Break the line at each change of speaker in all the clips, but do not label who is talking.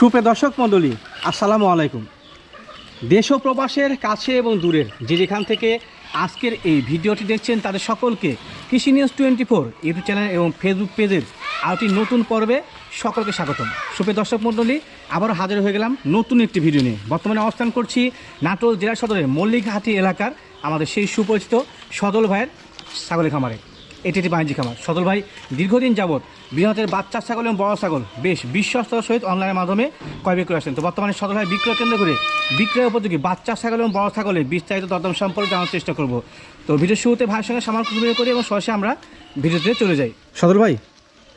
সুপ্রিয় দর্শক মণ্ডলী, আসসালামু আলাইকুম। দেশ ও প্রবাসের কাছে এবং দূরের যে যেখান থেকে আজকের এই ভিডিওটি দেখছেন তাদের সকলকে Krishi news twenty four YouTube channel এবং ফেসবুক পেজের আরেকটি নতুন পর্বে সকলকে স্বাগতম। সুপ্রিয় দর্শক মণ্ডলী, আবারও হাজির হয়ে গেলাম নতুন একটি ভিডিও নিয়ে। বর্তমানে অবস্থান করছি নাটোর জেলা সদরের মল্লিকহাটি এলাকার আমাদের সেই সুপরিচিত সদল ভাইয়ের ছাগলের খামারে। এটি একটি বাণিজ্যিক খামার। সদল ভাই দীর্ঘদিন যাবৎ বৃহতের বাচ্চা ছাগল এবং বড় ছাগল বেশ বিশ্বস্ততার সহিত অনলাইনের মাধ্যমে ক্রয় বিক্রয় আসছেন তো বর্তমানে সদল ভাই বিক্রয় কেন্দ্র করে বিক্রয় উপযোগী বাচ্চা ছাগল এবং বড় ছাগলের বিস্তারিত দরদাম সম্পর্কে জানার চেষ্টা করব। তো ভিডিওর শুরুতে ভাইয়ের সঙ্গে ভিডিও করি এবং সরাসরি আমরা ভিডিওতে চলে যাই। সদল ভাই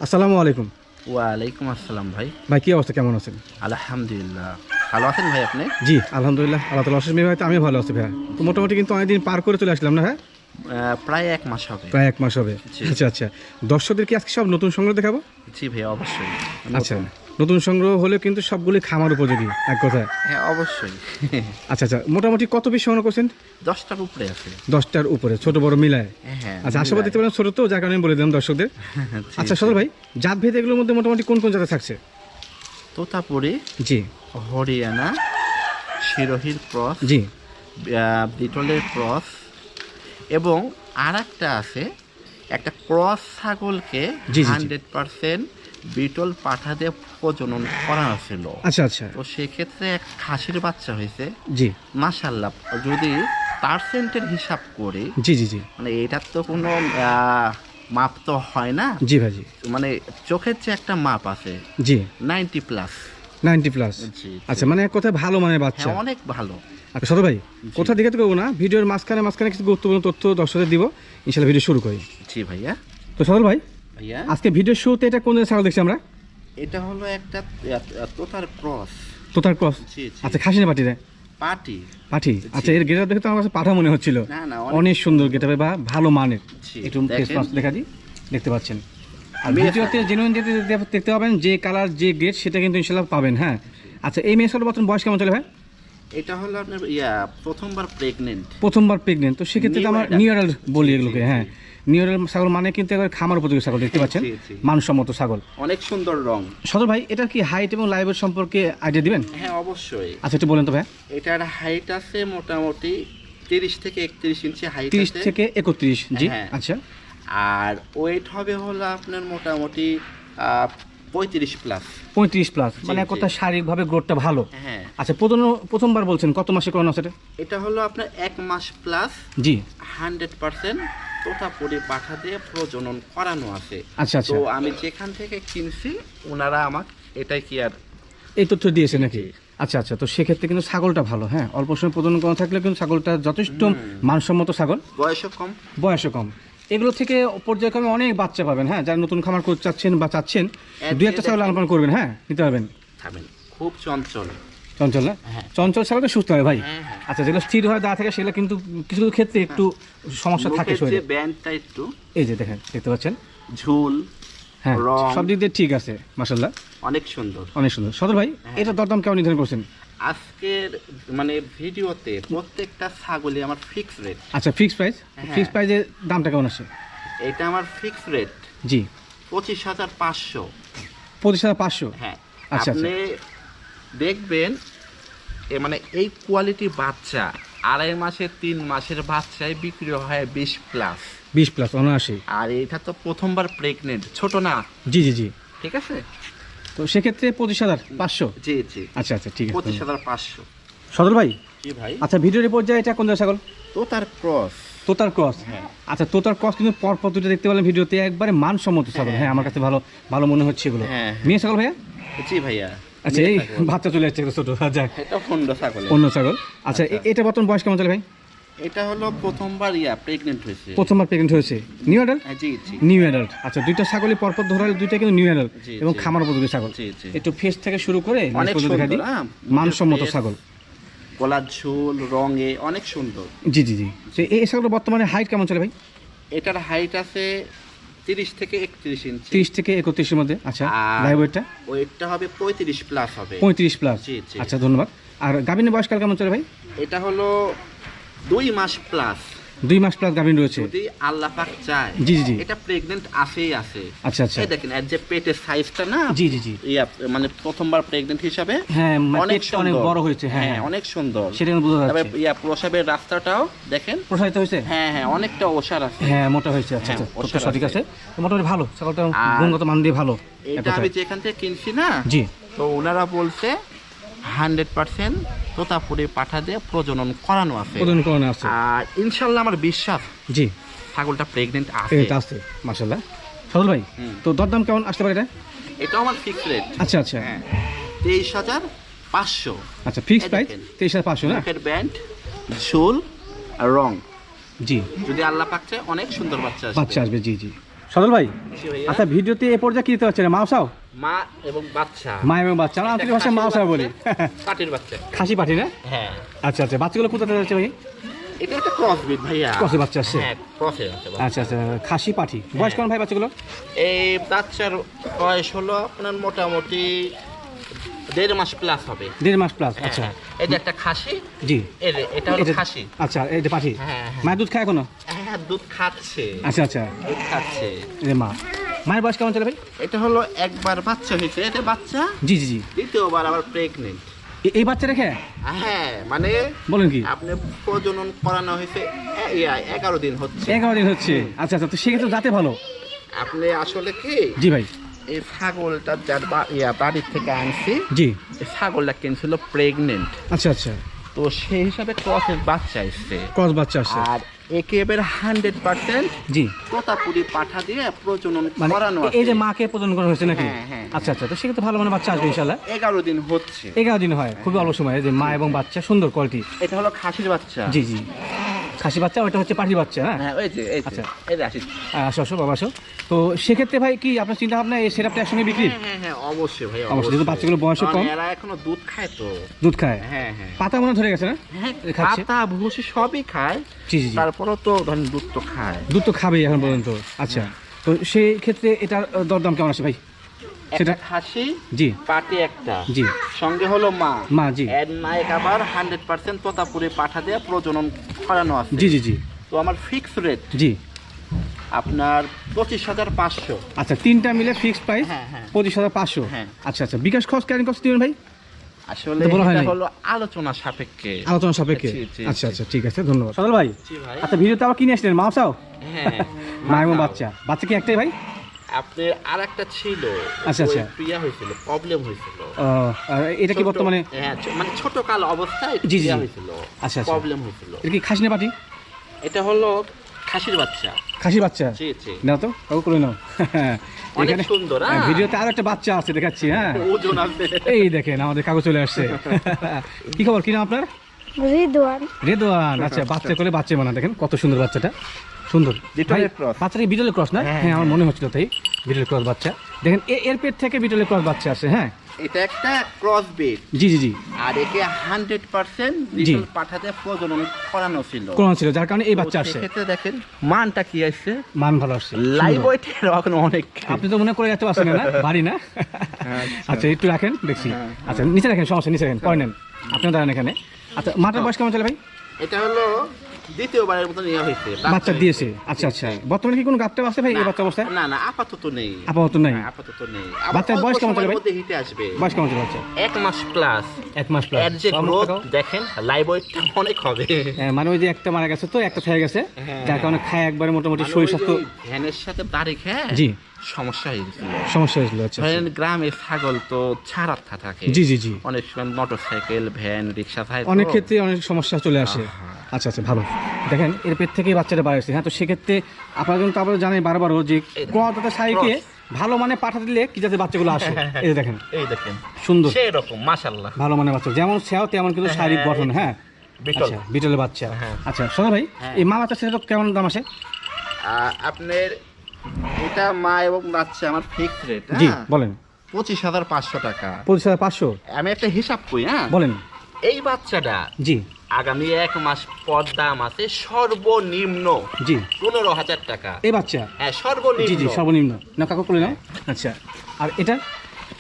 আসসালামু আলাইকুম।
ওয়ালাইকুম আসসালাম ভাই।
ভাই কী অবস্থা? কেমন আছেন?
আলহামদুলিল্লাহ। ভালো আছেন ভাই আপনি?
জি আলহামদুলিল্লাহ আল্লাহ তালা অশেষ ভাই আমি ভালো আছি ভাই তো মোটামুটি কিন্তু অনেকদিন পার করে চলে আসলাম না হ্যাঁ
প্রায় এক মাস হবে।
প্রায় এক মাস হবে। আচ্ছা আচ্ছা। দর্শকদের কি আজকে সব নতুন সংগ্রহ দেখাবো?
জি ভাই অবশ্যই।
আচ্ছা নতুন সংগ্রহ হলে কিন্তু সবগুলি খামার উপযোগী এক কথায়।
হ্যাঁ অবশ্যই।
আচ্ছা আচ্ছা। মোটামুটি কত পিস সংগ্রহ করছেন?
দশটার উপরে আছে।
দশটার উপরে ছোট বড় মিলায়।
হ্যাঁ
আচ্ছা আশাবাদ দেখতে পেলাম ছোট তো যার কারণে আমি বলে দিলাম দর্শকদের। আচ্ছা সদর ভাই জাত ভেদ এগুলোর মধ্যে মোটামুটি কোন কোন জায়গা থাকছে?
তোতাপুরি
জি।
হরিয়ানা শিরোহির ক্রস
জি।
বিটলের ক্রস এবং আর একটা আছে একটা ক্রস ছাগলকে। হান্ড্রেড পার্সেন্ট বিটল পাঠা দিয়ে প্রজনন করা ছিল
আচ্ছা আচ্ছা।
তো সেক্ষেত্রে এক খাসির বাচ্চা হয়েছে।
জি।
মাশাল্লাহ যদি পার্সেন্টের হিসাব করি
জি জি জি।
মানে এটার তো কোনো মাপ তো হয় না।
জি ভাই জি।
মানে চোখের যে একটা মাপ আছে
জি।
Ninety plus.
Ninety plus. আচ্ছা মানে এক কথায় ভালো মানের বাচ্চা।
হ্যাঁ অনেক ভালো।
আচ্ছা সদর ভাই কোথা দিকে তো করব না? ভিডিওর মাঝখানে মাঝখানে কিছু গুরুত্বপূর্ণ তথ্য দর্শকদের দিব। ইনশাল্লাহ ভিডিও শুরু করি।
জি ভাইয়া।
তো সদর ভাই
ভাইয়া?
আজকে ভিডিও শুরুতে এটা কোন ছাগল দেখছি আমরা?
এটা হলো একটা তোতার ক্রস।
তোতার ক্রস? আচ্ছা খাসি না পাটি। রে
পাটি?
পাঠি আচ্ছা এর গেটার দেখে তো আমার কাছে পাঠা মনে হচ্ছিল।
না না
অনেক সুন্দর গেটাবে বা ভালো মানের। একটু দেখা দিই। দেখতে পাচ্ছেন। আর ভিডিওতে জেনুইন যেতে দেখতে পাবেন যে কালার যে গেট সেটা কিন্তু ইনশাল্লাহ পাবেন হ্যাঁ? আচ্ছা এই মেয়ে বর্তমান বয়স কেমন চলে ভাই?
এটা হলো আপনার ইয়া প্রথমবার প্রেগনেন্ট
প্রথমবার প্রেগনেন্ট তো সেক্ষেত্রে আমার
adult।
বলি এগুলোকে হ্যাঁ। নিউ অ্যাডাল্ট ছাগল মানে কিন্তু একবার খামার উপযোগী ছাগল দেখতে পাচ্ছেন। মানসম্মত ছাগল।
অনেক সুন্দর রং।
সদর ভাই এটার কি হাইট এবং লাইভের সম্পর্কে আইডিয়া দিবেন?
হ্যাঁ অবশ্যই।
আচ্ছা একটু বলেন তো ভাই
এটার হাইট আছে মোটামুটি তিরিশ থেকে একত্রিশ ইঞ্চি হাইট
তিরিশ
আছে।
থেকে একত্রিশ জি
হ্যাঁ।
আচ্ছা।
আর ওয়েট হবে হলো আপনার মোটামুটি পঁয়ত্রিশ প্লাস
পঁয়ত্রিশ প্লাস মানে। কথা শারীরিকভাবে গ্রোথটা ভালো?
হ্যাঁ
আচ্ছা প্রথম প্রথমবার বলছেন কত মাসে করানো আছে এটা?
হলো আপনার এক মাস প্লাস
জি।
হান্ড্রেড পার্সেন্ট তোতাপুরি পাঠা দিয়ে প্রজনন করানো আছে।
আচ্ছা আচ্ছা।
তো আমি যেখান থেকে কিনছি ওনারা আমার এটাই কি আর
এই তথ্য দিয়েছে নাকি? আচ্ছা আচ্ছা তো সেক্ষেত্রে কিন্তু ছাগলটা ভালো হ্যাঁ? অল্প সময় প্রজনন করা থাকলে কিন্তু ছাগলটা যথেষ্ট মানসম্মত ছাগল।
বয়সও কম।
বয়সও কম। এগুলো থেকে পর্যায়ক্রমে অনেক বাচ্চা পাবেন হ্যাঁ? যারা নতুন খামার করতে চাচ্ছেন বা চাচ্ছেন দুই একটা ছাগল। লালন করবেন হ্যাঁ? নিতে পারবেন।
খুব চঞ্চল।
চঞ্চল না?
হ্যাঁ।
চঞ্চল ছাগলটা সুস্থ হয় ভাই।
হ্যাঁ, হ্যাঁ।
আচ্ছা যেগুলো স্থির হয় দাঁড়া থাকে সেগুলো কিন্তু কিছু কিছু ক্ষেত্রে একটু সমস্যা থাকে শরীরে।
ব্যান্ডটা একটু।
এই যে দেখেন দেখতে পাচ্ছেন?
ঝুল
হ্যাঁ সব দিক দিয়ে ঠিক আছে মাসাল্লাহ
অনেক সুন্দর।
অনেক সুন্দর। সদর ভাই। এটা দরদাম কেমন নির্ধারণ করছেন?
আজকের মানে ভিডিওতে প্রত্যেকটা ছাগলই আমার ফিক্স রেট
আচ্ছা ফিক্স প্রাইস। ফিক্স প্রাইসের দামটা কেমন আছে
এটা আমার ফিক্স রেট
জি।
পঁচিশ হাজার পাঁচশো।
পঁচিশ হাজার পাঁচশো?
হ্যাঁ।
আচ্ছা,
আপনি দেখবেন এ মানে এই কোয়ালিটি বাচ্চা আড়াই মাসের তিন মাসের বাচ্চায় বিক্রি হয় বিশ প্লাস
বিশ প্লাস অনায়াসি
আর এটা তো প্রথমবার প্রেগনেন্ট ছোট না।
জি জি জি।
ঠিক আছে?
তো সেক্ষেত্রে পঁচিশ হাজার পাঁচশো?
জি জি।
আচ্ছা আচ্ছা ঠিক আছে।
পঁচিশ হাজার পাঁচশো।
সদর ভাই?
জি ভাই।
আচ্ছা ভিডিওর পর্যায়ে এটা কোন ছাগল?
তো তার ক্রস।
তোতার ক্রস?
হ্যাঁ।
আচ্ছা তোতার ক্রস কিন্তু পর পর দুটো দেখতে পেলাম ভিডিওতে একবারে মানসম্মত ছাগল। হ্যাঁ। আমার কাছে ভালো ভালো মনে হচ্ছে এগুলো।
হ্যাঁ, হ্যাঁ।
মেয়ে ছাগল ভাইয়া?
জি ভাইয়া
আচ্ছা এই বাচ্চা চলে যাচ্ছে ছোট। যাক।
এটা ফন্ড ছাগল
অন্য ছাগল। আচ্ছা এটা বর্তমান বয়স কেমন চলে ভাই?
এটা হলো প্রথমবার ইয়া প্রেগনেন্ট হয়েছে।
প্রথমবার প্রেগনেন্ট হয়েছে। নিউ অ্যাডাল্ট
জি জি।
নিউ অ্যাডাল্ট আচ্ছা দুইটা ছাগলই পরপর ধরালে দুইটা কিন্তু নিউ অ্যাডাল্ট এবং খামার উপযোগী ছাগল।
জি, জি।
একটু ফেস থেকে শুরু করে
অনেক সুন্দর, হ্যাঁ।
মানসম্মত ছাগল।
গলার ঝোল রঙে অনেক সুন্দর।
জি জি জি। এই ছাগলের বর্তমানে হাইট কেমন চলে ভাই?
এটার হাইট আছে তিরিশ থেকে একত্রিশ ইঞ্চি
তিরিশ থেকে একত্রিশের মধ্যে। আচ্ছা লাইভ ওয়েটটা
ওয়েটটা হবে পঁয়ত্রিশ প্লাস হবে।
পঁয়ত্রিশ প্লাস
জি, জি।
আচ্ছা ধন্যবাদ। আর গাভিনের বয়সকাল কেমন চলে ভাই?
এটা হলো দুই মাস প্লাস
দুই মাস প্লাস গাভিন রয়েছে।
যদি আল্লাহ পাক চায়
জি, জি।
এটা প্রেগনেন্ট আছেই আছে।
আচ্ছা আচ্ছা।
এই দেখেন এর যে পেটের সাইজটা না
জি জি জি।
ইয়া মানে প্রথমবার প্রেগনেন্ট হিসাবে
হ্যাঁ মানে
অনেক
অনেক বড় হয়েছে হ্যাঁ
হ্যাঁ
হ্যাঁ।
অনেক সুন্দর।
সেটা বোঝা
তবে ইয়া প্রসাবের রাস্তাটাও দেখেন।
প্রসারিত হয়েছে?
হ্যাঁ হ্যাঁ অনেকটা ওষার আছে।
হ্যাঁ মোটা হয়েছে। আচ্ছা
হ্যাঁ,
আচ্ছা তথ্য সঠিক
আছে।
মোটামুটি ভালো ছাগলটা গুণগত মান দিয়ে ভালো।
এটা। আমি যেখান থেকে কিনছি না
জি।
তো ওনারা বলছে হান্ড্রেড পার্সেন্ট তোতাপুরি পাঠা দিয়ে প্রজনন করানো আছে।
প্রদান করানো আছে।
আর ইনশাল্লাহ আমার বিশ্বাস
জি।
ছাগলটা প্রেগনেন্ট আছে।
আছে মাশাল্লাহ সদল ভাই। তো দরদাম কেমন আসতে পারে এটা?
আমার ফিক্স রেট
আচ্ছা আচ্ছা।
হ্যাঁ। তেইশ হাজার পাঁচশো।
আচ্ছা ফিক্স
এই
প্রাইস তেইশ হাজার পাঁচশো না?
ব্যান্ড ঝোল আর রং।
জি।
যদি আল্লাহ পাক চায় অনেক সুন্দর বাচ্চা আসবে।
বাচ্চা আসবে জি জি। সদল ভাই আচ্ছা ভিডিওতে এ পর্যায়ে কি দিতে পারছে পারছেন মাওসাও
মা এবং বাচ্চা।
মা এবং বাচ্চা আমরা আন্তরিক ভাষায় মাওসাও বলি।
কাটির বাচ্চা।
খাসি পাঠি না?
হ্যাঁ।
আচ্ছা আচ্ছা বাচ্চাগুলো কোথাতে যাচ্ছে ভাই?
এটা একটা ক্রস বিট ভাইয়া।
ক্রসের বাচ্চা আসছে?
হ্যাঁ ক্রসের
আচ্ছা আচ্ছা খাসি পাঠি বয়স কেমন ভাই বাচ্চাগুলো?
এই বাচ্চার বয়স হলো আপনার মোটামুটি দেড় মাস প্লাস হবে।
দেড় মাস প্লাস
হ্যাঁ,
আচ্ছা।
হ্যাঁ। যে একটা খাসি।
জি।
এটা হলো খাসি।
আচ্ছা এই যে পাঠি
হ্যাঁ, হ্যাঁ।
মায়ের দুধ খায় এখনও?
হ্যাঁ দুধ খাচ্ছে।
আচ্ছা আচ্ছা।
দুধ খাচ্ছে।
যে মা। মায়ের বয়স কেমন চলে ভাই?
এটা হলো একবার বাচ্চা হয়েছে এটা বাচ্চা?
জি জি জি।
দ্বিতীয়বার আবার প্রেগনেন্ট
এই বাচ্চা রেখে?
হ্যাঁ মানে
বলেন কি?
আপনি প্রজনন করানো হয়েছে এগারো দিন হচ্ছে।
এগারো দিন হচ্ছে। আচ্ছা আচ্ছা তো সেক্ষেত্রে যাতে ভালো।
আপনি আসলে কি?
জি ভাই।
এই ছাগলটা যার ইয়া বাড়ির থেকে আনছি
জি।
এই ছাগলটা কিনছিল প্রেগনেন্ট
আচ্ছা আচ্ছা।
তো সেই হিসাবে ক্রসের বাচ্চা এসছে।
ক্রস বাচ্চা আসছে।
আর একেবারে হান্ড্রেড পার্সেন্ট
জি।
তোতাপুরি পাঠা দিয়ে প্রজনন
মানে
করানো
এই যে মাকে প্রদান করা হয়েছে নাকি?
হ্যাঁ, হ্যাঁ,
আচ্ছা আচ্ছা তো সেক্ষেত্রে ভালো মানে বাচ্চা আসবে ইনশাল্লাহ
এগারো দিন হচ্ছে।
এগারো দিন হয় খুবই অল্প সময় যে মা এবং বাচ্চা সুন্দর কোয়ালিটি
এটা হলো খাসির বাচ্চা।
জি জি। খাসি বাচ্চা ওটা হচ্ছে পাঠি বাচ্চা হ্যাঁ?
হ্যাঁ ওই যে
আচ্ছা।
আসি।
আসো বাবা আসো। তো সেক্ষেত্রে ভাই কি আপনার চিন্তা ভাবনা এই সেটআপটা একসঙ্গে বিক্রি?
হ্যাঁ অবশ্যই ভাই
অবশ্যই, যেহেতু বাচ্চাগুলো বয়সে কম।
এরা এখনও দুধ খায় তো।
দুধ খায়?
হ্যাঁ হ্যাঁ।
পাতা মনে ধরে গেছে না?
পাতা ভুসি সবই খায়।
জি জি জি।
তারপরেও তো ধরেন দুধ তো খায়।
দুধ তো খাবেই এখন পর্যন্ত। আচ্ছা তো সেই ক্ষেত্রে এটার দরদাম কেমন আছে ভাই? সেটা
খাসি
জি।
পাটি একটা।
জি।
সঙ্গে হলো মা।
মা জি।
এর নায়ক আবার হান্ড্রেড পার্সেন্ট তোতাপুরি পাঠা দিয়ে প্রজনন করানো আছে।
জি জি জি।
তো আমার ফিক্স রেট
জি।
আপনার পঁচিশ হাজার পাঁচশো।
আচ্ছা তিনটা মিলে ফিক্সড প্রাইস
হ্যাঁ, হ্যাঁ।
পঁচিশ হাজার পাঁচশো।
হ্যাঁ।
আচ্ছা আচ্ছা। বিকাশ খরচ ক্যারিং কস্ট দিবেন ভাই?
আসলে এটা হলো আলোচনা সাপেক্ষে।
আলোচনা সাপেক্ষে? আচ্ছা আচ্ছা ঠিক আছে ধন্যবাদ। সদল ভাই
জি ভাই।
আচ্ছা ভিডিওতে আবার কিনে আসলেন? মাছাও
হ্যাঁ
মা এবং। বাচ্চা। বাচ্চা কি একটাই ভাই?
আপনার আর একটা ছিল।
আচ্ছা, আচ্ছা।
প্রিয়া হয়েছিল প্রবলেম হয়েছিল।
এটা কি বর্তমানে?
হ্যাঁ মানে ছোট কাল অবস্থায়
জি, জি,
হয়েছিল।
আচ্ছা, আচ্ছা।
প্রবলেম হয়েছিল।
এটা কি খাসি না পাটি
এটা হলো খাসির বাচ্চা।
খাসি বাচ্চা?
জি জি।
নাও তো কাউ করে নাও।
অনেক
এখানে
সুন্দর,
হ্যাঁ,
হ্যাঁ।
ভিডিওতে আর একটা বাচ্চা আছে দেখাচ্ছি হ্যাঁ।
ওজন আছে।
এই দেখেন আমাদের কাগজ চলে আসছে। কি খবর কি নাম আপনার?
রিদওয়ান।
রেদওয়ান আচ্ছা বাচ্চা করে বাচ্চা বানা দেখেন কত সুন্দর বাচ্চাটা। সুন্দর।
বিটলের
ভাই, বাচ্চাটা বিটলের ক্রস না?
হ্যাঁ,
হ্যাঁ আমার মনে হচ্ছিল তাই বিটলের ক্রস বাচ্চা। দেখেন এ- এর পেট থেকে বিটলের ক্রস বাচ্চা আছে হ্যাঁ।
এটা একটা ক্রস বিট
জি জি জি।
আর একে হান্ড্রেড পার্সেন্ট
জি।
পাঠাতে প্রজনন করানো ছিল।
কোন ছিল যার কারণে এই বাচ্চা আসছে
সেক্ষেত্রে দেখেন মানটা কি আসছে?
মান ভালো আসছে।
লাইভ। ওয়েটের এখন অনেক।
আপনি তো মনে করে এত আসেন না বাড়ি না? আচ্ছা। একটু রাখেন দেখছি। আচ্ছা নিচে রাখেন সমস্যা নিচে রাখেন পরে নেন। আপনি দাঁড়ান এখানে। আচ্ছা মাটার বয়স কেমন চলে ভাই?
এটা হলো দ্বিতীয়বারের মতো নেওয়া হয়েছে।
বাচ্চা দিয়েছে? আচ্ছা আচ্ছা। বর্তমানে কি কোনো গাপটা আছে ভাই এই বাচ্চা অবস্থায়?
না না আপাতত নেই।
আপাতত নাই?
হ্যাঁ, আপাতত নেই।
বাচ্চার বয়স কেমন চলে ভাই?
হিটে আসবে।
বয়স কেমন চলে বাচ্চা?
এক মাস প্লাস
এক মাস প্লাস
এর যে গ্রোথ দেখেন লাইভ ওয়েটটা অনেক হবে।
মানে ওই যে একটা মারা গেছে তো একটা থেকে গেছে।
হ্যাঁ।
যার কারণে খায় একবারে মোটামুটি
মানে
শরীর স্বাস্থ্য
ভ্যানের সাথে খেয়ে
জি।
সমস্যা হয়ে গেছিল
সমস্যা হয়েছিল আচ্ছা আচ্ছা।
ধরেন গ্রামে ছাগল তো ছাড়াত্তা থাকে।
জি জি জি।
অনেক সময় মোটর সাইকেল ভ্যান রিক্সা থাকে
অনেক ক্ষেত্রে অনেক সমস্যা চলে আসে। আচ্ছা আচ্ছা ভালো। দেখেন এর পেট থেকেই বাচ্চাটা বাড়াচ্ছে হ্যাঁ তো সেক্ষেত্রে আপনারা কিন্তু আপনারা জানেন বারবারও যে
এই
কোয়াদাতা সাইকে ভালো মানে পাঠা দিলে কি যাতে বাচ্চাগুলো আসে? এই যে দেখেন।
এই দেখেন।
সুন্দর।
সেই রকম মাশাল্লাহ
ভালো মানে বাচ্চা। যেমন সেও তেমন কিন্তু শারীরিক
হ্যাঁ,
গঠন হ্যাঁ।
বিটল।
আচ্ছা বিটলের বাচ্চা।
হ্যাঁ।
আচ্ছা শোনো ভাই
হ্যাঁ।
এই মা বাচ্চা সেটা কেমন দাম আসে?
আপনার এটা মা এবং বাচ্চা আমার ফিক্স রেট
জি বলেন।
পঁচিশ হাজার পাঁচশো টাকা।
পঁচিশ হাজার পাঁচশো?
আমি একটা হিসাব করি হ্যাঁ।
বলেন।
এই বাচ্চাটা
জি।
আগামী এক মাস পর দাম আছে সর্বনিম্ন
জি।
পনেরো হাজার টাকা।
এই বাচ্চা?
হ্যাঁ সর্বনিম্ন
জি জি সর্বনিম্ন। না কাকু করে নাও। আচ্ছা। আর এটা?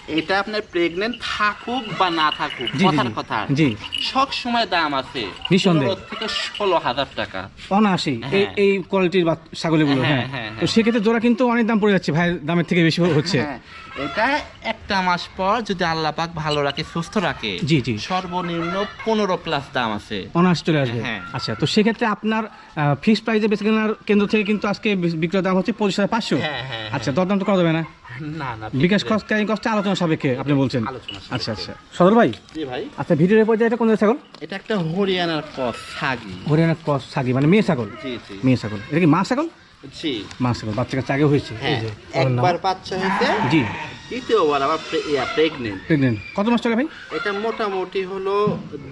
এটা আপনার প্রেগনেন্ট থাকুক বা না থাকুক কথার কথা।
জি।
সব সময় দাম আছে
নিঃসন্দেহে।
থেকে ষোলো হাজার টাকা।
অনাশি এই
হ্যাঁ।
এই কোয়ালিটির ছাগলগুলো
হ্যাঁ,
হ্যাঁ।
হ্যাঁ,
তো
হ্যাঁ।
সেক্ষেত্রে জোড়া কিন্তু অনেক দাম পড়ে যাচ্ছে ভাইয়ের দামের থেকে বেশি হচ্ছে।
হ্যাঁ, এটা একটা মাস পর যদি আল্লাহ পাক ভালো রাখে সুস্থ রাখে
জি, জি।
সর্বনিম্ন পনেরো প্লাস দাম আছে।
অনার্স চলে আসবে।
হ্যাঁ।
আচ্ছা তো সেক্ষেত্রে আপনার ফিক্স প্রাইসে বেঁচে কেনার কেন্দ্র থেকে কিন্তু আজকে বিক্রয় দাম হচ্ছে পঁচিশ হাজার পাঁচশো।
হ্যাঁ, হ্যাঁ,
আচ্ছা দরদাম তো করা যাবে না?
না না
বিকাশ খরচ ক্যারিং কস্টে আলোচনা সাপেক্ষে আপনি বলছেন। আচ্ছা আচ্ছা। সদর ভাই?
ভাই।
আচ্ছা ভিডিওর পর্যায়ে এটা কোন ছাগল?
এটা একটা হরিয়ানার কস ছাগি।
হরিয়ানা ক্রস ছাগি মানে মেয়ে ছাগল?
জি জি।
মেয়ে ছাগল। এটা কি মা ছাগল?
জি
বাচ্চা কাছে আগে হয়েছে
হ্যাঁ। একবার বাচ্চা হয়েছে?
জি।
দ্বিতীয়বার আবার প্রেগনেন্ট
প্রেগনেন্ট কত মাস চলে ভাই?
এটা মোটামুটি হলো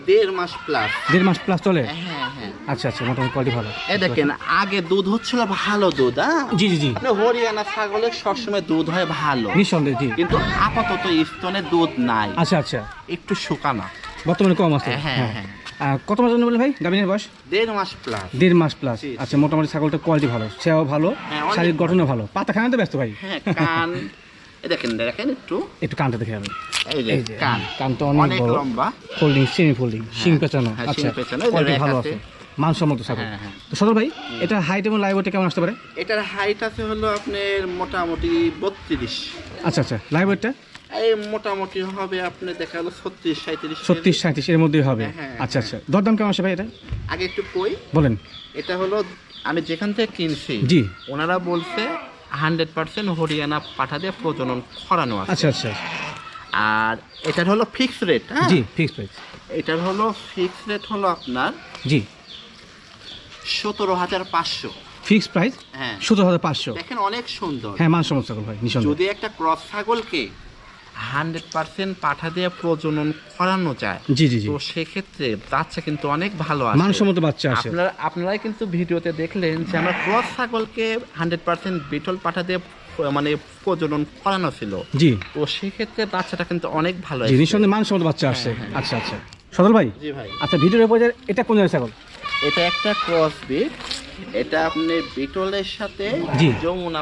দেড় মাস প্লাস
দেড় মাস প্লাস চলে?
হ্যাঁ হ্যাঁ
আচ্ছা আচ্ছা মোটামুটি কোয়ালিটি ভালো।
এ দেখেন আগে দুধ হচ্ছিল ভালো দুধ হ্যাঁ
জি জি জি।
মানে হরিয়ানা ছাগলের সবসময় দুধ হয় ভালো।
নিঃসন্দেহে জি।
কিন্তু আপাতত স্তনে দুধ নাই।
আচ্ছা আচ্ছা।
একটু শুকানো।
বর্তমানে কম আছে।
হ্যাঁ,
হ্যাঁ।
হ্যাঁ।
কত মাস বলে ভাই? গাভিনের বয়স?
দেড় মাস প্লাস
দেড় মাস প্লাস। আচ্ছা মোটামুটি ছাগলটার কোয়ালিটি ভালো সেও ভালো
হ্যাঁ,
শারীরিক গঠনও ভালো। পাতা খানা তো ব্যস্ত ভাই?
হ্যাঁ কান। দেখেন দেখেন একটু।
একটু কানটা দেখে যাবেন।
এই যে কান।
কান অনেক
অনেক
বড়।
লম্বা।
ফোল্ডিং সেমি ফোল্ডিং শিং পেঁচানো।
হ্যাঁ,
আচ্ছা কোয়ালিটি ভালো
আছে।
আছে। মানসম্মত ছাগল। তো সদর ভাই এটা হাইট এবং লাইভ কেমন আসতে পারে?
এটার হাইট আছে হলো আপনার মোটামুটি বত্রিশ।
আচ্ছা আচ্ছা লাইভ
এই মোটামুটি হবে আপনি দেখা গেলো ছত্রিশ সাঁত্রিশ
ছত্রিশ সাঁত্রিশ এর মধ্যেই হবে।
হ্যাঁ, হ্যাঁ,
আচ্ছা আচ্ছা। দরদাম কেমন আসে ভাই এটা?
আগে একটু কই?
বলেন।
এটা হলো আমি যেখান থেকে কিনছি
জি।
ওনারা বলছে হান্ড্রেড পার্সেন্ট হরিয়ানা পাঠা দিয়ে প্রজনন করানো আছে।
আচ্ছা আচ্ছা
আর এটার হলো ফিক্স রেট হ্যাঁ?
জি ফিক্স প্রাইস
এটার হলো ফিক্স রেট হলো আপনার
জি।
সতেরো হাজার পাঁচশো।
ফিক্স প্রাইস
হ্যাঁ।
সতেরো হাজার পাঁচশো।
দেখেন অনেক সুন্দর।
হ্যাঁ মানসম্মত ছাগল ভাই
যদি একটা ক্রস ছাগলকে হান্ড্রেড পার্সেন্ট পাঠা দিয়ে প্রজনন করানো যায়।
জি জি
তো সেক্ষেত্রে বাচ্চা কিন্তু অনেক ভালো আছে।
মানসম্মত বাচ্চা আসে
আপনারা আপনারাই কিন্তু ভিডিওতে দেখলেন যে আমরা ক্রস ছাগলকে হান্ড্রেড পার্সেন্ট বিটল পাঠা দিয়ে মানে প্রজনন করানো ছিল।
জি।
তো সেক্ষেত্রে বাচ্চাটা কিন্তু অনেক ভালো এসেছে।
নিঃসন্দেহে মানসম্মত বাচ্চা আসছে আচ্ছা আচ্ছা। সদর ভাই
জি ভাই।
আচ্ছা ভিডিওর পর্যায়ে এটা কোন ছাগল?
এটা একটা ক্রস বিট এটা আপনি বিটলের সাথে
জি।
যমুনা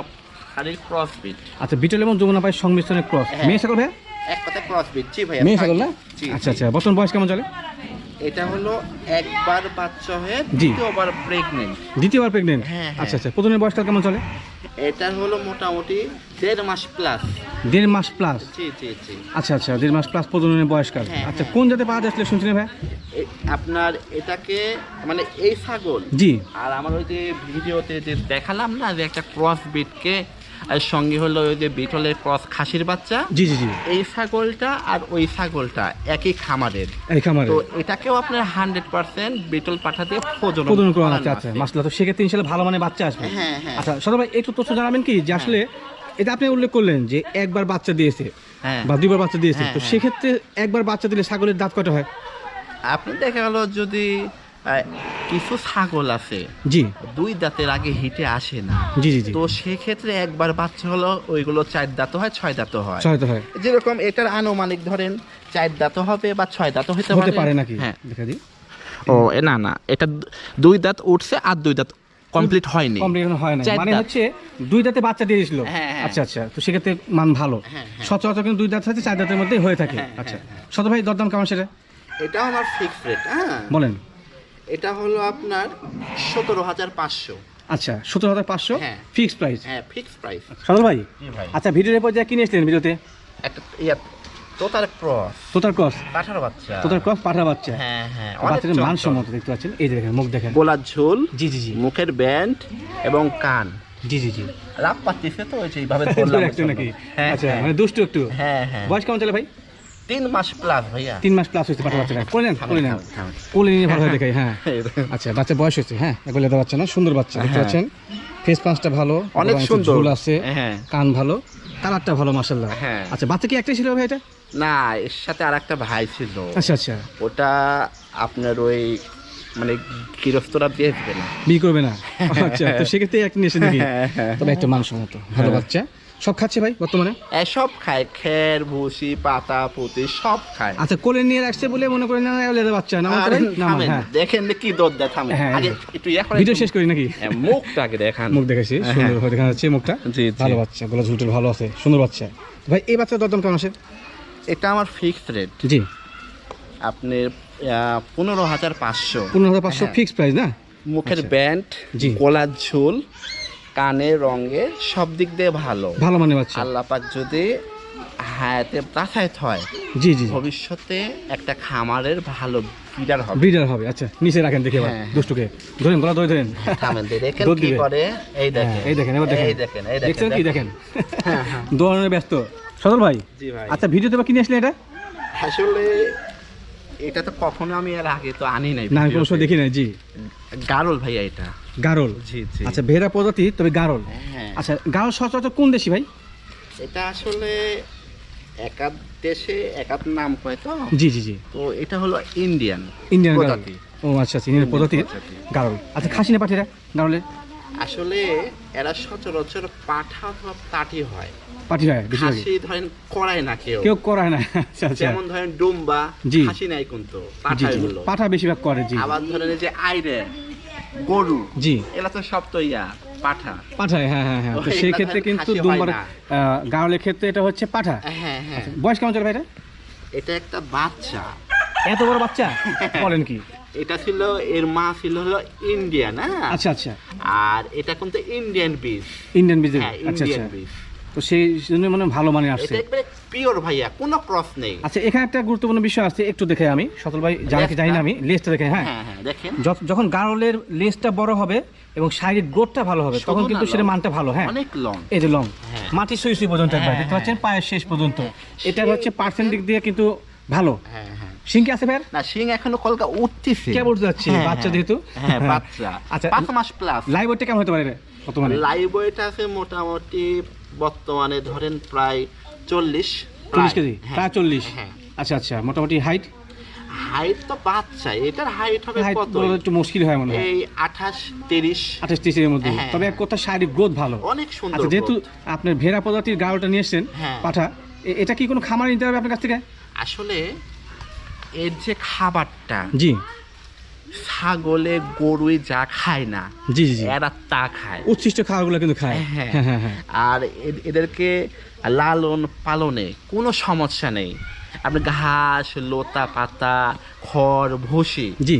হাড়ির ক্রস বিট
আচ্ছা বিটল এবং যমুনা পায়ের সংমিশ্রণের ক্রস
হ্যাঁ।
মেয়ে ছাগল ভাই?
এক কথা ক্রস বিট জি ভাই
মেয়ে ছাগল না? আচ্ছা আচ্ছা বর্তমান বয়স কেমন চলে?
এটা হলো একবার বাচ্চা হয়ে দ্বিতীয়বার প্রেগনেন্ট
দ্বিতীয়বার প্রেগনেন্ট
হ্যাঁ, হ্যাঁ।
আচ্ছা আচ্ছা প্রথমের বয়সটা কেমন চলে?
এটা হলো মোটামুটি দেড় মাস প্লাস
দেড় মাস প্লাস
জি জি জি।
আচ্ছা আচ্ছা দেড় মাস প্লাস প্রজননের বয়সকাল আচ্ছা। কোন জাতে পাওয়া যাচ্ছিল শুনছিলেন ভাই?
আপনার এটাকে মানে এই ছাগল
জি।
আর আমার ওই যে ভিডিওতে যে দেখালাম না যে একটা ক্রস বিটকে আর সঙ্গে হলো ওই যে বিটলের ক্রস খাসির বাচ্চা
জি জি জি।
এই ছাগলটা আর ওই ছাগলটা একই খামারের।
এই খামারে
তো এটাকেও আপনার হান্ড্রেড পার্সেন্ট বিটল পাঠা দিয়ে প্রজনন
করানো আচ্ছা আচ্ছা
আছে।
মাসলা তো সেক্ষেত্রে ইনশাল্লাহ ভালো মানে বাচ্চা আসবে।
হ্যাঁ হ্যাঁ।
আচ্ছা সদর ভাই একটু তথ্য জানাবেন কি? যে আসলে এটা আপনি উল্লেখ করলেন যে একবার বাচ্চা দিয়েছে
হ্যাঁ।
বা দুইবার বাচ্চা দিয়েছে।
হ্যাঁ,
তো
হ্যাঁ।
সেক্ষেত্রে একবার বাচ্চা দিলে ছাগলের দাঁত কটা হয়?
আপনি দেখা গেল যদি কিছু ছাগল আছে।
জি।
দুই দাঁতের আগে হিটে আসে না।
জি জি
তো সেক্ষেত্রে একবার বাচ্চা হলো ওইগুলো চার দাঁত হয় ছয় দাঁত হয়।
ছয় হয়।
যেরকম এটার আনুমানিক ধরেন চার দাঁত হবে বা ছয় দাঁত হতে
পারে। নাকি?
হ্যাঁ।
দেখা দিই।
ও না না এটা দুই দাঁত উঠছে আর দুই দাঁত কমপ্লিট হয়নি।
কমপ্লিট হয় না মানে হচ্ছে দুই দাঁতে বাচ্চা দিয়ে দিয়েছিল।
হ্যাঁ, হ্যাঁ।
আচ্ছা আচ্ছা তো সেক্ষেত্রে মান ভালো।
হ্যাঁ।
সচরাচর কিন্তু দুই দাঁত আছে চার দাঁতের মধ্যে হয়ে থাকে। আচ্ছা। শত ভাই দরদাম কেমন সেটা?
এটাও আমার ফিক্স রেট হ্যাঁ।
বলেন।
এটা হলো আপনার সতেরো হাজার পাঁচশো।
আচ্ছা সতেরো হাজার পাঁচশো?
হ্যাঁ।
ফিক্স প্রাইস
হ্যাঁ ফিক্স প্রাইস
সদর ভাই? আচ্ছা ভিডিওর পর্যায়ে কিনে এসলেন ভিডিওতে?
একটা ইয়া তোতার ক্রস।
তোতার ক্রস?
বাচ্চা।
তোতার ক্রস বাচ্চা।
হ্যাঁ হ্যাঁ
দেখতে পাচ্ছেন। এই যে দেখেন মুখ দেখেন।
গোলার ঝোল
জি জি জি।
মুখের ব্যান্ড এবং কান।
জি জি জি।
রাপ পাচ্ছিছে তো ওই যে এইভাবে ধরলাম
নাকি?
হ্যাঁ
আচ্ছা
হ্যাঁ।
মানে দুষ্টু একটু।
হ্যাঁ হ্যাঁ।
বয়স কেমন চলে ভাই?
তিন মাস প্লাস ভাইয়া।
তিন মাস প্লাস হয়েছে পাঠা বাচ্চাটা কোলে নেন কোলে নেন। কোলে নিয়ে ভালো হয় দেখাই হ্যাঁ। আচ্ছা বাচ্চা বয়স হয়েছে হ্যাঁ এগুলো তো বাচ্চা না সুন্দর বাচ্চা দেখতে
হ্যাঁ।
পাচ্ছেন? ফেস পাঁচটা ভালো
অনেক সুন্দর।
ঝুল আছে
হ্যাঁ।
কান ভালো কালারটা ভালো মাশাল্লাহ
হ্যাঁ।
আচ্ছা বাচ্চা কি একটাই ছিল ভাই এটা?
না এর সাথে আর একটা ভাই ছিল।
আচ্ছা আচ্ছা।
ওটা আপনার ওই মানে গৃহস্থরা বেচবে না।
বিয়ে করবে না। আচ্ছা তো সেক্ষেত্রে একটা নিয়ে এসে দেখি।
হ্যাঁ, হ্যাঁ।
তবে একটা মানসম্মত ভালো বাচ্চা। সব খাচ্ছে ভাই বর্তমানে?
সব খায়। খের ভুসি পাতা পুঁতি সব খায়।
আচ্ছা কোলে নিয়ে রাখছে বলে মনে করেন না লেদা বাচ্চা না হ্যাঁ।
দেখেন কি দর দেয় থামেন।
হ্যাঁ,
আগে
হ্যাঁ।
একটু ইয়া করে
ভিডিও শেষ করি নাকি?
হ্যাঁ, মুখটাকে দেখান।
মুখ দেখাচ্ছি সুন্দর দেখা যাচ্ছে মুখটা।
জি।
ভালো বাচ্চা গলা ঝুলটুল ভালো আছে সুন্দর বাচ্চা। ভাই এই বাচ্চার দরদাম কেমন আছে
এটা আমার ফিক্সড রেট
জি।
আপনি পনেরো হাজার পাঁচশো।
পনেরো হাজার পাঁচশো
হ্যাঁ।
ফিক্স প্রাইস না?
মুখের
আচ্ছা।
ব্যান্ড
জি।
গলার ঝুল কানের রঙে সব দিক দিয়ে ভালো।
ভালো মানে বাচ্চা।
আল্লাপাক যদি হায়াতে বাসায় হয়
জি জি
ভবিষ্যতে একটা খামারের ভালো বিডার হবে।
ব্রিডার হবে আচ্ছা নিচে রাখেন দেখে এবার
হ্যাঁ।
দুষ্টুকে। ধরেন গলা ধরে ধরেন।
থামেন দেখেন কি করে। এই দেখেন।
হ্যাঁ, এই দেখেন এবার দেখেন
এই দেখেন। এই দেখেন
কি? দেখেন।
হ্যাঁ, হ্যাঁ।
দৌড়ানোর ব্যস্ত। সদল ভাই
জি ভাই।
আচ্ছা ভিডিওতে বা কিনে আসলে এটা?
আসলে এটা তো কখনো আমি এর আগে তো আনি নাই
না আমি কোনো দেখি নাই জি।
গারল ভাইয়া এটা।
গারল।
জি জি।
আচ্ছা ভেড়া প্রজাতি তবে গারল।
হ্যাঁ।
আচ্ছা গারল সচরাচর কোন দেশি ভাই?
এটা আসলে একাত দেশে একাত নাম কয় তো?
জি জি জি।
তো এটা হলো ইন্ডিয়ান
ইন্ডিয়ান
প্রজাতি।
ও আচ্ছা আচ্ছা ইন্ডিয়ান প্রজাতির
প্রজাতি।
গারল। আচ্ছা খাসি না পাঠিরা গারলের
আসলে এরা সচরাচর পাঠা অথবা পাটি হয়।
পাঠি হয় বেশিরভাগই
খাসি ধরেন করায় না কেউ।
কেউ করায় না। আচ্ছা আচ্ছা।
যেমন ধরেন ডুম্বা
জি।
খাসি নাই কিন্তু
জি
পাঠা
জি।
এগুলো
পাঠা বেশিরভাগ করে জি।
আবার ধরেন এই যে আইরে গরু
জি।
এরা তো সব তো ইয়া পাঠা।
পাঠায় হ্যাঁ হ্যাঁ হ্যাঁ তো
ওই
সেই ক্ষেত্রে কিন্তু
খাসি হয়
দুম্বার
না।
গারলের ক্ষেত্রে এটা হচ্ছে পাঠা।
হ্যাঁ হ্যাঁ
বয়স কেমন চলে ভাই এটা?
এটা একটা বাচ্চা।
এত বড় বাচ্চা? বলেন কি?
এটা ছিল এর মা ছিল হলো ইন্ডিয়ান হ্যাঁ?
আচ্ছা আচ্ছা।
আর এটা কিন্তু ইন্ডিয়ান বিফ
ইন্ডিয়ান বিজেল
হ্যাঁ
আচ্ছা
ইন্ডিয়ান
আচ্ছা তো সেই জন্য মানে ভালো মানে আসছে।
পিওর ভাইয়া কোনো ক্রস নেই।
আচ্ছা এখানে একটা গুরুত্বপূর্ণ বিষয় আছে একটু দেখে আমি। সতল ভাই জানি কি জানি না আমি লেজটা দেখে হ্যাঁ।
হ্যাঁ হ্যাঁ দেখেন।
যখন গারলের লেজটা বড় হবে এবং শারীরিক গ্রোথটা ভালো হবে তখন কিন্তু সেটা মানটা ভালো হ্যাঁ।
অনেক লং
এই যে লং
হ্যাঁ।
মাটি সুই সুই পর্যন্ত একবার দেখতে পাচ্ছেন পায়ের শেষ পর্যন্ত। এটা হচ্ছে পার্সেন্ট দিক দিয়ে কিন্তু ভালো।
হ্যাঁ হ্যাঁ।
সিংকি আছে ভাই
না সিং এখনও কলকা উঠতেছে।
যাচ্ছে?
হ্যাঁ,
বাচ্চা। যেহেতু।
হ্যাঁ বাচ্চা।
আচ্ছা
পাঁচ মাস প্লাস
লাইভ ওয়েটটা কেমন হতে পারে রে? কত মানে
লাইভ ওয়েট আছে মোটামুটি বর্তমানে ধরেন প্রায় চল্লিশ
চল্লিশ কেজি? প্রায় চল্লিশ?
হ্যাঁ।
আচ্ছা আচ্ছা মোটামুটি হাইট
হাইট তো বাচ্চা এটার হাইট হবে কত
একটু মুশকিল হয় মনে হয়।
এই
মধ্যে।
হ্যাঁ,
তবে
হ্যাঁ।
শারীরিক গ্রোথ ভালো।
অনেক সুন্দর
আচ্ছা যেহেতু। আপনার ভেড়া প্রজাতির গাড়লটা নিয়ে এসছেন
হ্যাঁ।
পাঠা এটা কি কোনো খামার নিতে হবে আপনার কাছ থেকে?
আসলে এর যে খাবারটা
জি।
ছাগলে গরুই যা খায় না
জি জি
এরা তা খায়।
উচ্ছিষ্ট খাবারগুলো কিন্তু খায়।
হ্যাঁ।
হ্যাঁ। হ্যাঁ হ্যাঁ
আর এদেরকে লালন পালনে কোনো সমস্যা নেই। আপনি ঘাস লতা পাতা খড় ভুসি
জি।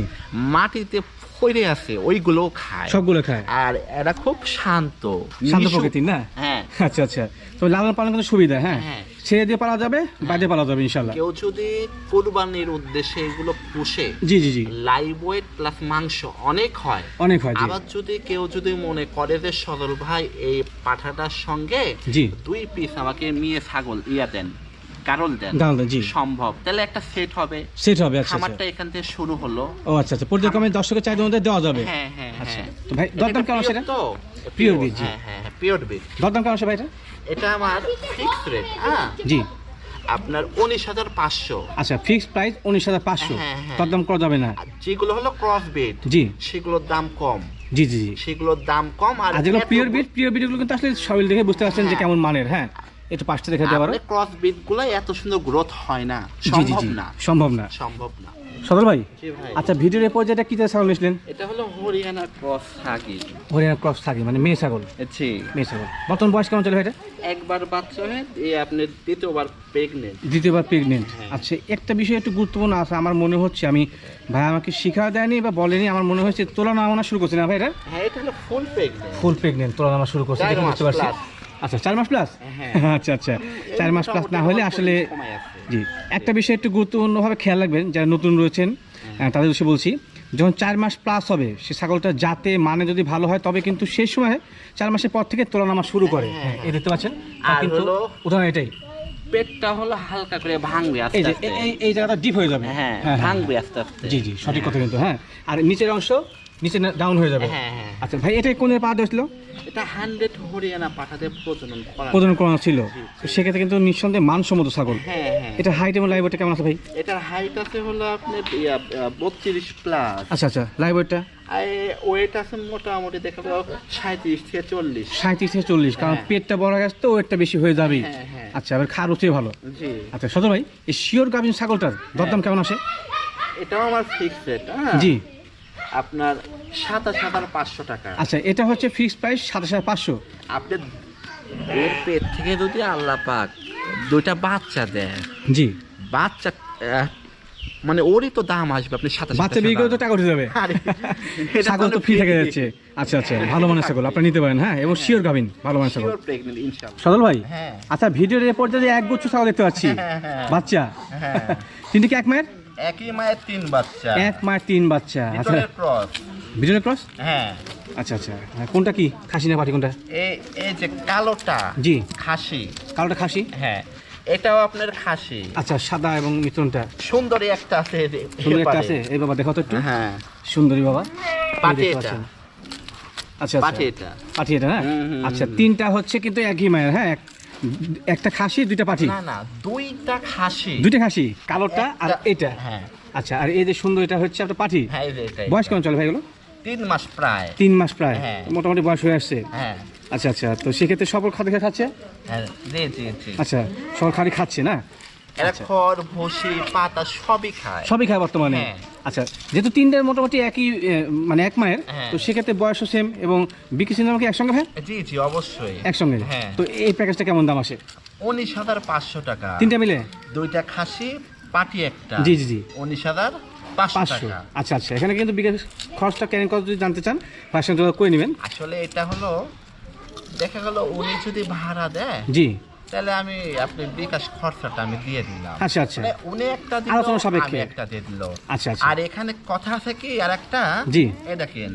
মাটিতে পড়ে আছে ওইগুলোও খায়।
সবগুলো খায়।
আর এরা খুব শান্ত
শান্ত। প্রকৃতির না?
হ্যাঁ।
আচ্ছা আচ্ছা। তো লালন পালন কিন্তু সুবিধা হ্যাঁ?
হ্যাঁ।
ছেড়ে দিয়ে পালা যাবে বাইরে পালা যাবে ইনশাল্লাহ
কেউ যদি কোরবানির উদ্দেশ্যে এগুলো পুষে
জি জি জি।
লাইভ ওয়েট প্লাস মাংস অনেক হয়
অনেক হয়
আবার যদি কেউ যদি মনে করে যে সদল ভাই এই পাঠাটার সঙ্গে
জি।
দুই পিস আমাকে মেয়ে ছাগল ইয়া দেন কারল দেন সম্ভব। তাহলে একটা সেট হবে।
সেট হবে আচ্ছা আচ্ছা।
খামারটা এখান থেকে শুরু হলো।
ও আচ্ছা আচ্ছা। পর্যায়ক্রমে দর্শকের চাহিদার মধ্যে দেওয়া যাবে।
হ্যাঁ হ্যাঁ
আচ্ছা।
হ্যাঁ।
তো ভাই দরদাম কেমন সেটা
তো? পিওর
bit,
হ্যাঁ হ্যাঁ পিওর বিট
দরদাম কেমন ভাই এটা?
এটা আমার ফিক্স রেট হ্যাঁ।
জি।
আপনার উনিশ হাজার পাঁচশো।
আচ্ছা ফিক্সড প্রাইস উনিশ হাজার পাঁচশো।
হ্যাঁ, হ্যাঁ।
দরদাম করা যাবে না।
যেগুলো হলো ক্রস বিট
জি।
সেগুলোর দাম কম।
জি জি জি।
সেগুলোর দাম কম আর
আর যেগুলো
এত
পিওর বিট পিওর বিটগুলো কিন্তু আসলে সবাই দেখে বুঝতে পারছেন যে
হ্যাঁ।
কেমন মানের হ্যাঁ। একটু পাঁচটা দেখা দেওয়া
ক্রস বিটগুলো এত সুন্দর গ্রোথ হয় না। সম্ভব না।
সম্ভব না।
সম্ভব না।
সদর ভাই? আচ্ছা ভিডিওর এরপর যেটা কি ছাগল নিয়েছিলেন?
এটা হলো হরিয়ানা ক্রস থাকি
হরিয়ানা ক্রস থাকে মানে মেয়ে ছাগল?
জি
মেয়ে ছাগল। বর্তমান বয়স কেমন চলে ভাই এটা?
একবার বাচ্চা হয়ে এই আপনি দ্বিতীয়বার প্রেগনেন্ট
দ্বিতীয়বার প্রেগনেন্ট
হ্যাঁ।
আচ্ছা একটা বিষয় একটু গুরুত্বপূর্ণ আছে আমার মনে হচ্ছে আমি ভাই আমাকে শিখা দেয়নি বা বলেনি আমার মনে হচ্ছে তোলা নামানো শুরু করছে না ভাই এটা?
হ্যাঁ এটা হলো ফুল প্রেগনেন্ট
ফুল প্রেগনেন্ট তোলা নামা শুরু করছে
চার
দেখে
মাস
বুঝতে পারছি। আচ্ছা চার মাস প্লাস
হ্যাঁ।
আচ্ছা আচ্ছা। চার মাস প্লাস না হলে আসলে জি। একটা বিষয় একটু গুরুত্বপূর্ণভাবে খেয়াল রাখবেন যারা নতুন রয়েছেন তাদের উদ্দেশ্যে বলছি যখন চার মাস প্লাস হবে সে ছাগলটা যাতে মানে যদি ভালো হয় তবে কিন্তু সেই সময় চার মাসের পর থেকে তোলা নামা শুরু করে। হ্যাঁ এই দেখতে পাচ্ছেন?
আর
কিন্তু উদাহরণ এটাই।
পেটটা হলো হালকা করে ভাঙবে
এই যে এই এই জায়গাটা ডিপ হয়ে যাবে।
হ্যাঁ
হ্যাঁ
ভাঙবে আস্তে আস্তে।
জি জি সঠিক কথা কিন্তু হ্যাঁ। আর নিচের অংশ নিচে ডাউন হয়ে যাবে।
হ্যাঁ হ্যাঁ
আচ্ছা ভাই এটা কোন পা দিয়েছিল
এটা হান্ড্রেড হরিয়ানা পাঠাতে প্রজনন করা
প্রদান করানো ছিল। সেক্ষেত্রে কিন্তু নিঃসন্দেহে মানসম্মত ছাগল।
হ্যাঁ হ্যাঁ।
এটা হাইট এবং লাইভ কেমন আছে ভাই?
এটার হাইট আছে হলো আপনার বত্রিশ প্লাস
আচ্ছা আচ্ছা লাইভ
ওয়েট আছে মোটামুটি দেখা যাবে সাঁত্রিশ থেকে চল্লিশ।
সাঁত্রিশ থেকে চল্লিশ কারণ
হ্যাঁ।
পেটটা বড় গেছে তো ওয়েটটা বেশি হয়ে
হ্যাঁ হ্যাঁ।
আচ্ছা এবার খার হচ্ছে ভালো। আচ্ছা সদর ভাই এই শিওর গাভিন ছাগলটার দরদাম কেমন আসে?
এটাও আমার ফিক্সড হ্যাঁ।
জি।
আপনার সাতাশ হাজার পাঁচশো টাকা
আচ্ছা এটা হচ্ছে ফিক্সড প্রাইস সাতাশ হাজার পাঁচশো
আপনি এর পেট থেকে যদি আল্লাহ পাক দুইটা বাচ্চা দেয়
জি
বাচ্চা মানে ওরই তো দাম আসবে আপনি সাথে
বাচ্চা বিক্রি করে তো টাকা উঠে যাবে ছাগল তো ফ্রি থেকে যাচ্ছে আচ্ছা আচ্ছা ভালো মানের ছাগল আপনি নিতে পারেন হ্যাঁ এবং শিওর গাভিন ভালো মানের ছাগল
ইনশাআল্লাহ।
সদল ভাই
হ্যাঁ।
আচ্ছা ভিডিওর এ পর্যায়ে এক গুচ্ছ ছাগল দেখতে পাচ্ছি
হ্যাঁ, হ্যাঁ।
বাচ্চা
হ্যাঁ।
তিনটে কি এক মায়ের
একই মায়ের তিন বাচ্চা।
এক মায়ের তিন বাচ্চা। আচ্ছা।
ক্রস।
ভিডিওর ক্রস?
হ্যাঁ।
আচ্ছা আচ্ছা। হ্যাঁ, কোনটা কি? খাসি না পাটি কোনটা?
এই এই যে কালোটা
জি।
খাসি।
কালোটা খাসি?
হ্যাঁ। এটাও আপনার খাসি।
আচ্ছা সাদা এবং মিশ্রণটা।
সুন্দরী একটা আছে
সুন্দর একটা আছে? এই বাবা দেখো তো একটু।
হ্যাঁ।
সুন্দরী বাবা।
পাটি এটা।
পাচ্ছেন। আচ্ছা
পাটি
আচ্ছা
এটা।
পাঠি এটা হ্যাঁ? আচ্ছা তিনটা হচ্ছে কিন্তু একই মায়ের হ্যাঁ? একটা খাসি দুইটা পাঠি?
না না দুইটা খাসি।
দুইটা খাসি কালোটা আর এটা?
হ্যাঁ।
আচ্ছা আর এই যে সুন্দর এটা হচ্ছে আপনার পাঠি?
হ্যাঁ এই যে এটাই।
বয়স কেমন চলে ভাই এগুলো
তিন মাস প্রায়।
তিন মাস প্রায়?
হ্যাঁ।
মোটামুটি বয়স হয়ে আসছে?
হ্যাঁ।
আচ্ছা আচ্ছা তো সেক্ষেত্রে সফল খাদ্য খাচ্ছে?
হ্যাঁ জি জি জি।
আচ্ছা খালি খাচ্ছে না?
এরা। খড় ভুসি পাতা সবই খায়।
সবই খায় বর্তমানে?
হ্যাঁ।
আচ্ছা যেহেতু তিনটার মোটামুটি একই মানে এক মায়ের
হ্যাঁ।
তো সেক্ষেত্রে বয়সও সেম এবং বিক্রি সিনেমা কি একসঙ্গে ভাই
জি জি অবশ্যই।
একসঙ্গে।
হ্যাঁ।
তো এই প্যাকেজটা কেমন দাম আসে?
উনিশ হাজার পাঁচশো টাকা।
তিনটা মিলে?
দুইটা খাসি পাটি একটা।
জি, জি, জি।
উনিশ হাজার পাঁচশো
পাঁচশো।
টাকা।
আচ্ছা আচ্ছা এখানে কিন্তু বিকাশ খরচটা কেন কত যদি জানতে চান সঙ্গে যোগাযোগ করে নেবেন?
আসলে এটা হলো দেখা গেল উনি যদি ভাড়া দেয়
জি।
তাহলে আমি আপনি বিকাশ খরচাটা আমি দিয়ে দিলাম।
আচ্ছা আচ্ছা।
মানে উনি একটা দিল
আলোচনা সাপেক্ষে।
একটা দিয়ে দিল।
আচ্ছা আচ্ছা।
আর এখানে কথা আছে কি আর একটা?
জি।
এ দেখেন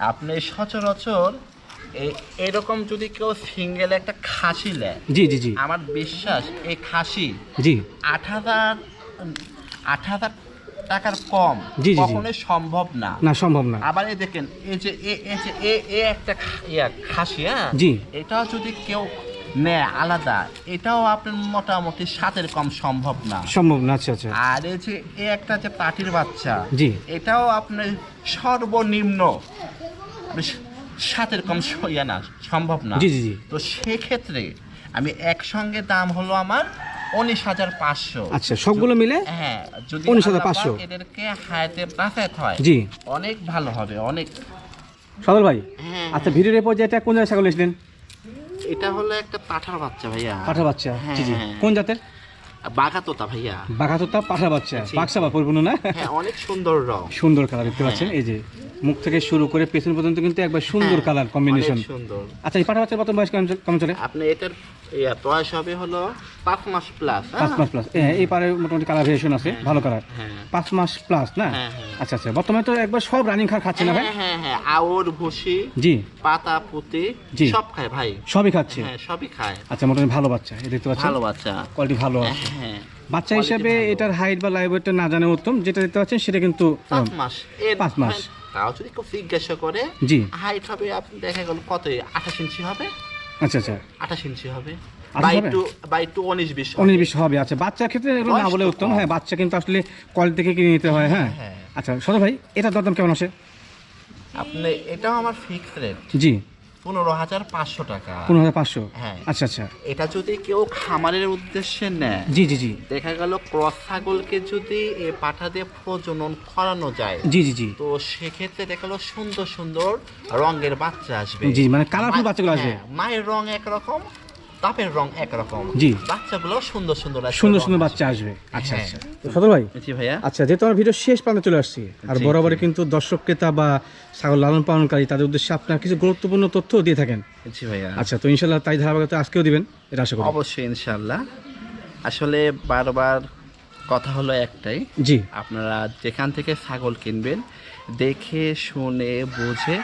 আপনি সচরাচর এই- এরকম যদি কেউ সিঙ্গেল একটা খাসি নেয়
জি জি জি।
আমার বিশ্বাস এই খাসি
জি।
আট হাজার আট হাজার টাকার কম
জি, জি।
কখনোই সম্ভব না।
না সম্ভব না।
আবার এই দেখেন এই যে এ এই যে এ এ একটা খাসি হ্যাঁ?
জি।
এটাও যদি কেউ নেয় আলাদা। এটাও আপনার মোটামুটি সাতের কম সম্ভব না।
সম্ভব না আচ্ছা আচ্ছা।
আর এই যে এ একটা যে পাটির বাচ্চা
জি।
এটাও আপনার সর্বনিম্ন সাতের কম ইয়া না সম্ভব না।
জি, জি, জি।
তো সেক্ষেত্রে আমি একসঙ্গে দাম হলো আমার উনিশ হাজার পাঁচশো।
আচ্ছা সবগুলো মিলে
হ্যাঁ যদি
19,500
আল্লাহ পাক এদেরকে হায়াতে বাঁচাতে হয়
জি।
অনেক ভালো হবে অনেক।
সদল ভাই
হ্যাঁ।
আচ্ছা ভিডিওর এরপর যে এটা কোন জায়গায় ছাগল এসেছিলেন?
এটা হলো একটা পাঠার বাচ্চা ভাইয়া।
পাঠা বাচ্চা। জি জি।
হ্যাঁ।
কোন জাতের?
বাঘা তোতা ভাইয়া।
বাঘাতোতা পাঠা বাচ্চা। বাক্সা বা পরিপূর্ণ না?
হ্যাঁ অনেক সুন্দর রং।
সুন্দর কালার দেখতে পাচ্ছেন? এই যে মুখ থেকে শুরু করে পেছন পর্যন্ত কিন্তু একবার সুন্দর
হ্যাঁ,
কালার কম্বিনেশন
সুন্দর।
আচ্ছা এই পাঠা বাচ্চার কত বয়স কেমন চলে-
আপনি এটার বয়স হবে হলো পাঁচ মাস প্লাস
পাঁচ মাস প্লাস এই পারে মোটামুটি কালার ভেরিয়েশন আছে ভালো কালার
হ্যাঁ।
পাঁচ মাস প্লাস না?
হ্যাঁ, হ্যাঁ।
আচ্ছা আচ্ছা বর্তমানে তো একবার সব রানিং খার খাচ্ছে না ভাই?
হ্যাঁ হ্যাঁ হ্যাঁ আওর ভুসি
জি।
পাতা পুঁতি
জি।
সব খায় ভাই।
সবই খাচ্ছে?
হ্যাঁ সবই খায়।
আচ্ছা মোটামুটি ভালো বাচ্চা দেখতে পাচ্ছেন?
ভালো বাচ্চা।
কোয়ালিটি ভালো আছে।
হ্যাঁ।
বাচ্চা হিসেবে এটার হাইট বা লাইভ ওয়েটটা না জানা উত্তম যেটা দেখতে পাচ্ছেন সেটা কিন্তু
পাঁচ মাস।
পাঁচ মাস।
তাও যদি কেউ জিজ্ঞাসা করে
জি।
হাইট হবে আপনি দেখা গেল কত? আঠাশ ইঞ্চি হবে?
আচ্ছা আচ্ছা।
আঠাশ ইঞ্চি হবে।
28
বাই
হবে?
টু বাই টু উনিশ বিশ হবে।
হবে আচ্ছা। বাচ্চার ক্ষেত্রে এগুলো না বলে উত্তম। হ্যাঁ বাচ্চা কিন্তু আসলে থেকে কিনে নিতে হয় হ্যাঁ।
হ্যাঁ।
আচ্ছা সদর ভাই এটা দরদাম কেমন আসে?
আপনি এটাও আমার ফিক্স রেট
জি।
পনেরো হাজার পাঁচশো টাকা।
পনেরো হাজার পাঁচশো?
হ্যাঁ।
আচ্ছা আচ্ছা।
এটা যদি কেউ খামারের উদ্দেশ্যে নেয়
জি জি জি।
দেখা গেল ক্রস ছাগলকে যদি এ পাঠা দিয়ে প্রজনন করানো যায়
জি জি জি।
তো সেক্ষেত্রে দেখা গেলো সুন্দর সুন্দর রঙের বাচ্চা আসবে।
জি, মানে বাচ্চাগুলো আসবে।
হ্যাঁ, মায়ের রং একরকম তাপের রং একরকম।
জি।
বাচ্চাগুলো সুন্দর সুন্দর
সুন্দর সুন্দর বাচ্চা আসবে। আচ্ছা
হ্যাঁ।
আচ্ছা। তো সদর ভাই?
জি ভাইয়া।
আচ্ছা যেহেতু আমার ভিডিও শেষ প্রান্তে চলে আসছি আর বরাবরই কিন্তু দর্শক ক্রেতা বা ছাগল লালন পালনকারী তাদের উদ্দেশ্যে আপনার কিছু গুরুত্বপূর্ণ তথ্য দিয়ে থাকেন।
জি ভাইয়া।
আচ্ছা তো ইনশাল্লাহ তাই ধারাবাহিকতা আজকেও দিবেন এটা আশা করি।
অবশ্যই ইনশাল্লাহ আসলে বারবার কথা হলো একটাই।
জি।
আপনারা যেখান থেকে ছাগল কিনবেন দেখে শুনে বুঝে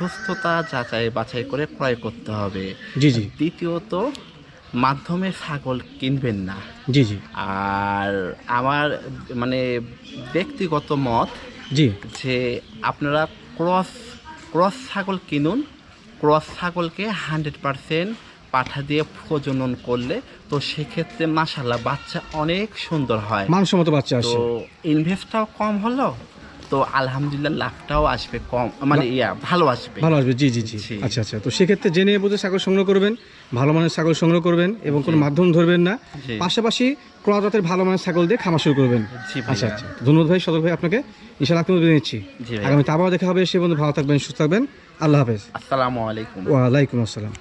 সুস্থতা যাচাই বাছাই করে ক্রয় করতে হবে।
জি জি।
দ্বিতীয়ত মাধ্যমে ছাগল কিনবেন না।
জি জি।
আর আমার মানে ব্যক্তিগত মত
জি।
যে আপনারা ক্রস ক্রস ছাগল কিনুন। ক্রস ছাগলকে হান্ড্রেড পারসেন্ট পাঠা দিয়ে প্রজনন করলে তো সেক্ষেত্রে মাসাল্লাহ বাচ্চা অনেক সুন্দর হয়।
মানসম্মত বাচ্চা
তো ইনভেস্টটাও কম হলো। তো আলহামদুলিল্লাহ লাভটাও আসবে কম মানে ইয়া ভালো আসবে।
ভালো আসবে জি জি জি। আচ্ছা আচ্ছা। তো সেক্ষেত্রে জেনে বুঝে ছাগল সংগ্রহ করবেন ভালো মানের ছাগল সংগ্রহ করবেন এবং কোনো মাধ্যম ধরবেন না। পাশাপাশি ক্রয়াজাতের ভালো মানের ছাগল দিয়ে খামার শুরু করবেন। আচ্ছা আচ্ছা। ধন্যবাদ ভাই সদর ভাই আপনাকে। ইনশাল্লাহ আপনি নিচ্ছি। আগামী আবারও দেখা হবে সে বন্ধু ভালো থাকবেন সুস্থ থাকবেন। আল্লাহ হাফেজ।
আসসালামু আলাইকুম।
ওয়ালাইকুম আসসালাম।